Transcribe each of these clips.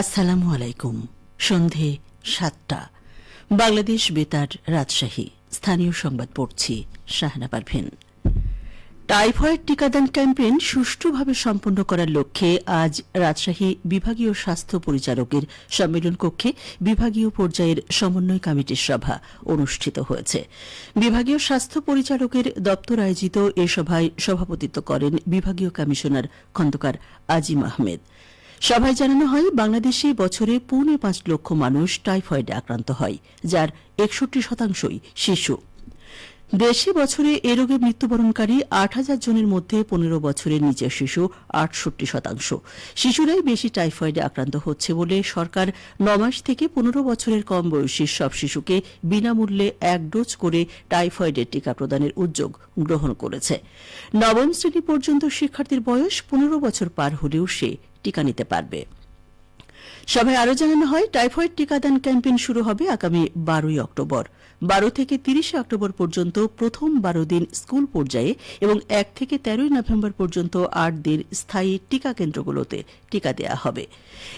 আসসালামু আলাইকুম। সন্ধে সাতটা। বাংলাদেশ বেতার রাজশাহী। স্থানীয় সংবাদ পড়ছি শাহনা পারভিন টাইফয়েড টিকাদান ক্যাম্পেইন সুষ্ঠুভাবে সম্পন্ন করার লক্ষ্যে আজ রাজশাহী বিভাগীয় স্বাস্থ্য পরিচালকের সম্মেলন কক্ষে বিভাগীয় পর্যায়ের সমন্বয় কমিটির সভা অনুষ্ঠিত হয়েছে। বিভাগীয় স্বাস্থ্য পরিচালকের দপ্তর আয়োজিত এ সভায় সভাপতিত্ব করেন বিভাগীয় কমিশনার খন্দকার আজিম আহমেদ। সভায় জানানো হয়, বাংলাদেশে বছরে পৌনে পাঁচ লক্ষ মানুষ টাইফয়েডে আক্রান্ত হয়, যার একষট্টি শতাংশই শিশু। দেশে বছরে এ রোগে মৃত্যুবরণকারী আট হাজার জনের মধ্যে পনেরো বছরের নিচের শিশু আটষট্টি শতাংশ। শিশুরাই বেশি টাইফয়েডে আক্রান্ত হচ্ছে বলে সরকার নমাস থেকে পনেরো বছরের কম বয়সী সব শিশুকে বিনামূল্যে এক ডোজ করে টাইফয়েডের টিকা প্রদানের উদ্যোগ গ্রহণ করেছে। নবম শ্রেণি পর্যন্ত শিক্ষার্থীর বয়স পনেরো বছর পার হলেও সে টিকা নিতে পারবে। সভায় আরও জানানো হয়, টাইফয়েড টিকাদান ক্যাম্পেইন শুরু হবে আগামী বারোই অক্টোবর। বারো থেকে তিরিশে অক্টোবর পর্যন্ত প্রথম বারো দিন স্কুল পর্যায়ে এবং এক থেকে তেরোই নভেম্বর পর্যন্ত আট দিন স্থায়ী টিকা কেন্দ্রগুলোতে টিকা দেওয়া হবে।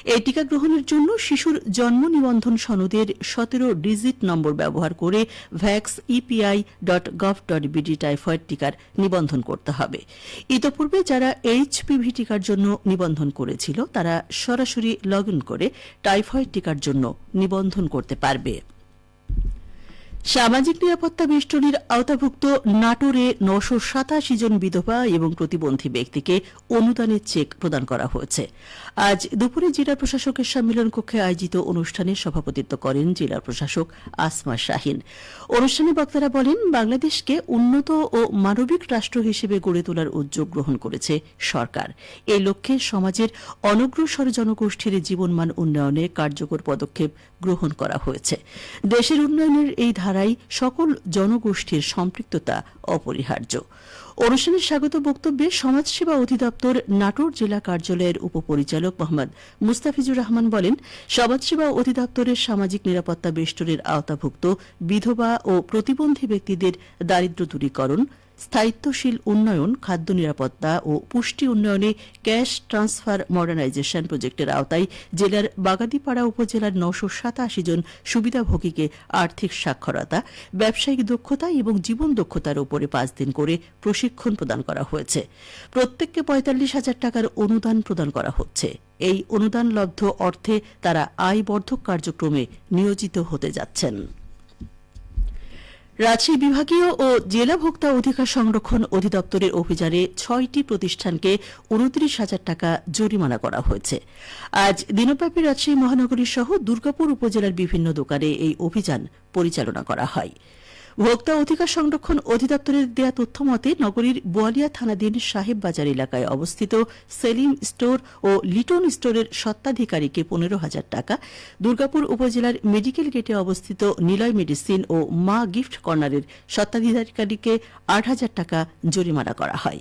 এই টিকা গ্রহণের জন্য শিশুর জন্ম নিবন্ধন সনদের সতেরো ডিজিট নম্বর ব্যবহার করে vax EPI dot gov dot BD typhoid টিকার নিবন্ধন করতে হবে। ইতোপূর্বে যারা এইচপিভি টিকার জন্য নিবন্ধন করেছিল, তারা সরাসরি লগ ইন করে টাইফয়েড টিকার জন্য নিবন্ধন করতে পারবে। সামাজিক নিরাপত্তা বেষ্টনীর আওতাভুক্ত নাটোরে নশো সাতাশি জন বিধবা এবং প্রতিবন্ধী ব্যক্তিকে অনুদানের চেক প্রদান করা হয়েছে। আজ দুপুরে জেলা প্রশাসকের সম্মেলন কক্ষে আয়োজিত অনুষ্ঠানে সভাপতিত্ব করেন জেলা প্রশাসক আসমা শাহিন। অনুষ্ঠানে বক্তারা বলেন, বাংলাদেশকে উন্নত ও মানবিক রাষ্ট্র হিসেবে গড়ে তোলার উদ্যোগ গ্রহণ করেছে সরকার। এই লক্ষ্যে সমাজের অনগ্রসর জনগোষ্ঠীর জীবনমান উন্নয়নে কার্যকর পদক্ষেপ গ্রহণ করা হয়েছে। দেশের উন্নয়নের এই ধারায় সকল জনগোষ্ঠীর সম্পৃক্ততা অপরিহার্য। অনুষ্ঠানের স্বাগত বক্তব্যে সমাজসেবা অধিদপ্তর নাটোর জেলা কার্যালয়ের উপপরিচালক মোহাম্মদ মুস্তাফিজুর রহমান বলেন, সমাজসেবা অধিদপ্তরের সামাজিক নিরাপত্তা বেষ্টনের আওতাভুক্ত বিধবা ও প্রতিবন্ধী ব্যক্তিদের দারিদ্র দূরীকরণ স্থায়িত্বশীল উন্নয়ন, খাদ্য নিরাপত্তা ও পুষ্টি উন্নয়নে ক্যাশ ট্রান্সফার মডার্নাইজেশন প্রজেক্টের আওতায় জেলার বাগাদিপাড়া উপজেলার নশো সাতাশি জন সুবিধাভোগীকে আর্থিক সাক্ষরতা, ব্যবসায়িক দক্ষতা এবং জীবন দক্ষতার উপরে পাঁচ দিন করে প্রশিক্ষণ প্রদান করা হয়েছে। প্রত্যেককে পঁয়তাল্লিশ হাজার টাকার অনুদান প্রদান করা হচ্ছে। এই অনুদান লব্ধ অর্থে তারা আয় বর্ধক কার্যক্রমে নিয়োজিত হতে যাচ্ছেন। রাজশাহী বিভাগীয় ও জেলা ভোক্তা অধিকার সংরক্ষণ অধিদপ্তরের অভিযানে ছয়টি প্রতিষ্ঠানকে উনত্রিশ হাজার টাকা জরিমানা করা হয়েছে। আজ দিনব্যাপী রাজশাহী মহানগরী সহ দুর্গাপুর উপজেলার বিভিন্ন দোকানে এই অভিযান পরিচালনা করা হয়। ভোক্তা অধিকার সংরক্ষণ অধিদপ্তরের দেয়া তথ্য মতে নগরীর বোয়ালিয়া থানাধীন সাহেব বাজার এলাকায় অবস্থিত সেলিম স্টোর ও লিটন স্টোরের সত্ত্বাধিকারীকে পনেরো হাজার টাকা, দুর্গাপুর উপজেলার মেডিকেল গেটে অবস্থিত নিলয় মেডিসিন ও মা গিফট কর্নারের সত্ত্বাধিকারীকে আট হাজার টাকা জরিমানা করা হয়।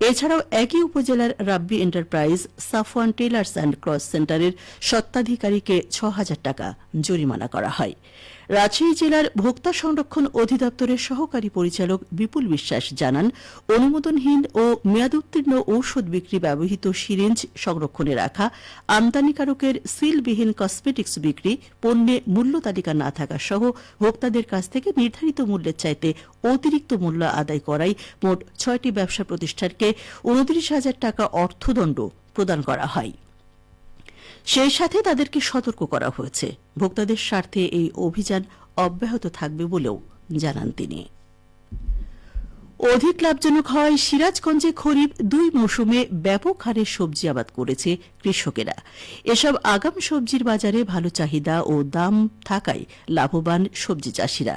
এছাড়াও একই উপজেলার Rabbi enterprise Safwan tailors and cross সেন্টারের সত্ত্বাধিকারীকে ছ হাজার টাকা জরিমানা করা হয়। রাজশাহী জেলার ভোক্তা সংরক্ষণ অধিদপ্তরের সহকারী পরিচালক বিপুল বিশ্বাস জানান, অনুমোদনহীন ও মেয়াদোত্তীর্ণ ঔষধ বিক্রি ব্যবহৃত সিরিঞ্জ সংরক্ষণে রাখা, আমদানিকারকের সিলবিহীন কসমেটিক্স বিক্রি, পণ্যে মূল্য তালিকা না থাকা সহ ভোক্তাদের কাছ থেকে নির্ধারিত মূল্যের চাইতে অতিরিক্ত মূল্য আদায় করাই মোট ছয়টি ব্যবসা প্রতিষ্ঠানকে উনত্রিশ হাজার টাকা অর্থদণ্ড প্রদান করা হয়। সেই সাথে তাদেরকে সতর্ক করা হয়েছে। ভোক্তাদের স্বার্থে এই অভিযান অব্যাহত থাকবে বলেও জানান তিনি। অধিক লাভজনক হয় সিরাজগঞ্জে খরিফ দুই মৌসুমে ব্যাপক হারে সবজি আবাদ করেছে কৃষকেরা। এসব আগাম সবজির বাজারে ভালো চাহিদা ও দাম থাকায় লাভবান সবজি চাষিরা।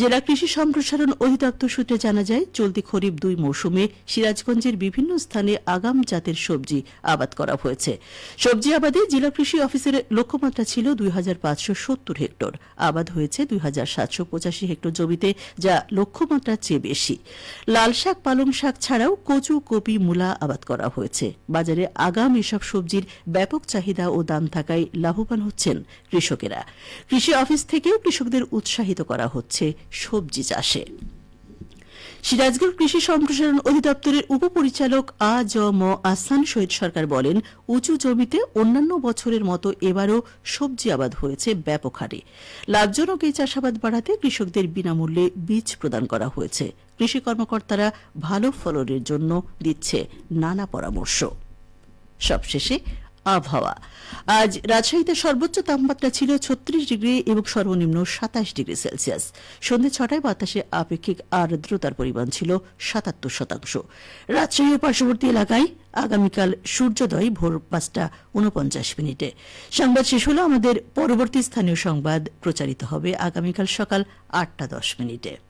জেলা কৃষি সম্প্রসারণ অধিদপ্তর সূত্রে জানা যায়, চলতি খরিফ দুই মৌসুমে সিরাজগঞ্জের বিভিন্ন স্থানে আগাম জাতের সবজি আবাদ করা হয়েছে। সবজি আবাদে জেলা কৃষি অফিসের লক্ষ্যমাত্রা ছিল দুই হাজার পাঁচশো সত্তর হেক্টর। আবাদ হয়েছে দুই হাজার সাতশো পঁচাশি হেক্টর জমিতে, যা লক্ষ্যমাত্রার চেয়ে বেশি। লাল শাক, পালং শাক ছাড়াও কচু, কপি, মূলা আবাদ করা হয়েছে। বাজারে আগাম এসব সবজির ব্যাপক চাহিদা ও দাম থাকায় লাভবান হচ্ছেন কৃষকেরা। কৃষি অফিস থেকেও কৃষকদের উৎসাহিত করা হচ্ছে সবজি চাষে। সিরাজগঞ্জ কৃষি সম্প্রসারণ অধিদপ্তরের উপপরিচালক আ জ ম আসান শহীদ সরকার বলেন, উঁচু জমিতে অন্যান্য বছরের মতো এবারও সবজি আবাদ হয়েছে ব্যাপক হারে। লাভজনক এই চাষাবাদ বাড়াতে কৃষকদের বিনামূল্যে বীজ প্রদান করা হয়েছে। কৃষি কর্মকর্তারা ভালো ফলনের জন্য দিচ্ছে নানা পরামর্শ। সবশেষে আবহাওয়া। আজ রাজশাহীতে সর্বোচ্চ তাপমাত্রা ছিল ছত্রিশ ডিগ্রি এবং সর্বনিম্ন সাতাশ ডিগ্রি সেলসিয়াস। সন্ধ্যে ছটায় বাতাসে আপেক্ষিক আর্দ্রতার পরিমাণ ছিল সাতাত্তর শতাংশ। রাজশাহী ও পার্শ্ববর্তী এলাকায় আগামীকাল সূর্যোদয় ভোর পাঁচটা উনপঞ্চাশ মিনিটে। সংবাদ শেষ হলো আমাদের পরবর্তী স্থানীয় সংবাদ প্রচারিত হবে আগামীকাল সকাল আটটা দশ মিনিটে।